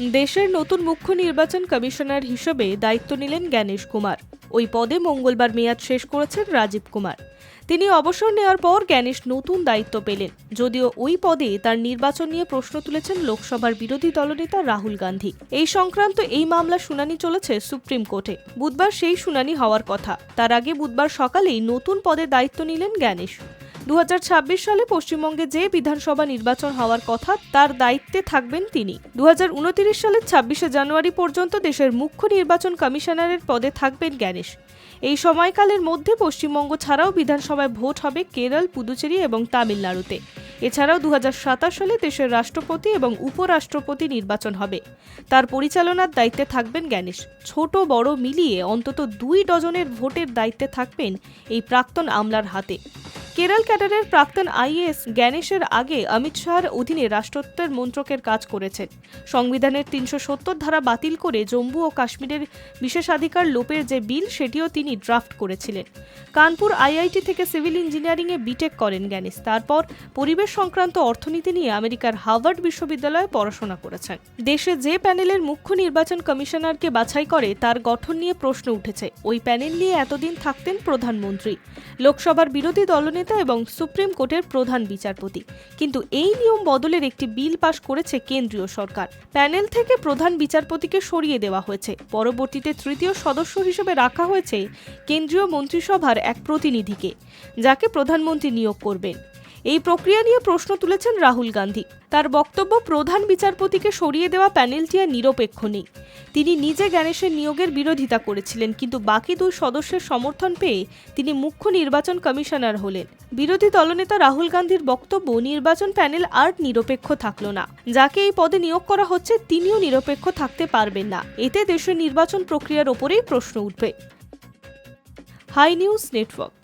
দেশের নতুন মুখ্য নির্বাচন কমিশনার হিসেবে দায়িত্ব নিলেন জ্ঞানেশ কুমার। ওই পদে মঙ্গলবার মেয়াদ শেষ করেছেন রাজীব কুমার। তিনি অবসর নেওয়ার পর জ্ঞানেশ নতুন দায়িত্ব পেলেন। যদিও ওই পদে তার নির্বাচন নিয়ে প্রশ্ন তুলেছেন লোকসভার বিরোধী দলনেতা রাহুল গান্ধী। এই সংক্রান্ত এই মামলা শুনানি চলেছে সুপ্রিম কোর্টে। বুধবার সেই শুনানি হওয়ার কথা। তার আগে বুধবার সকালেই নতুন পদে দায়িত্ব নিলেন জ্ঞানেশ। দু হাজার ছাব্বিশ সালে পশ্চিমবঙ্গে যে বিধানসভা নির্বাচন হওয়ার কথা, তার দায়িত্বে থাকবেন তিনি। দু হাজার উনত্রিশ সালের ছাব্বিশে জানুয়ারি পর্যন্ত দেশের মুখ্য নির্বাচন কমিশনারের পদে থাকবেন জ্ঞানেশ। এই সময়কালের মধ্যে পশ্চিমবঙ্গ ছাড়াও বিধানসভায় ভোট হবে কেরল, পুদুচেরি এবং তামিলনাড়ুতে। এছাড়াও দু হাজার সাতাশ সালে দেশের রাষ্ট্রপতি এবং উপরাষ্ট্রপতি নির্বাচন হবে। তার পরিচালনার দায়িত্বে থাকবেন জ্ঞানেশ। ছোট, বড় মিলিয়ে অন্তত দুই ডজনের ভোটের দায়িত্বে থাকবেন এই প্রাক্তন আমলার হাতে। কেরল ক্যাডারের প্রাক্তন আইএস জ্ঞানেশের আগে অমিত শাহর অধীনে রাষ্ট্রত্বের মন্ত্রকের কাজ করেছেন। সংবিধানের তিনশো সত্তর ধারা বাতিল করে জম্মু ও কাশ্মীরের বিশেষাধিকার লোপের যে বিল, সেটিও তিনি ড্রাফট করেছিলেন। কানপুর আইআইটি থেকে সিভিল ইঞ্জিনিয়ারিংয়ে বিটেক করেন জ্ঞানেশ। তারপর পরিবেশ সংক্রান্ত অর্থনীতি নিয়ে আমেরিকার হার্ভার্ড বিশ্ববিদ্যালয়ে পড়াশোনা করেছেন। দেশে যে প্যানেলের মুখ্য নির্বাচন কমিশনারকে বাছাই করে, তার গঠন নিয়ে প্রশ্ন উঠেছে। ওই প্যানেল নিয়ে এতদিন থাকতেন প্রধানমন্ত্রী। লোকসভার বিরোধী দলনেতা এবং সুপ্রিম কোর্টের প্রধান বিচারপতি। কিন্তু এই নিয়ম বদলের একটি বিল পাশ করেছে কেন্দ্রীয় সরকার। প্যানেল থেকে প্রধান বিচারপতিকে সরিয়ে দেওয়া হয়েছে। পরবর্তীতে তৃতীয় সদস্য হিসেবে রাখা হয়েছে কেন্দ্রীয় মন্ত্রিসভার এক প্রতিনিধিকে, যাকে প্রধানমন্ত্রী নিয়োগ করবেন। এই প্রক্রিয়া নিয়ে প্রশ্ন তুলেছেন রাহুল গান্ধী। তার বক্তব্য প্রধান বিচারপতিকে সরিয়ে দেওয়া প্যানেলটি আর নিরপেক্ষ নেই। তিনি নিজে জ্ঞানেশের নিয়োগের বিরোধিতা করেছিলেন, কিন্তু বাকি দুই সদস্যের সমর্থন পেয়ে তিনি মুখ্য নির্বাচন কমিশনার হলেন। বিরোধী দলনেতা রাহুল গান্ধীর বক্তব্য, নির্বাচন প্যানেল আর নিরপেক্ষ থাকল না। যাকে এই পদে নিয়োগ করা হচ্ছে, তিনিও নিরপেক্ষ থাকতে পারবেন না। এতে দেশের নির্বাচন প্রক্রিয়ার ওপরেই প্রশ্ন উঠবে। Hi news network.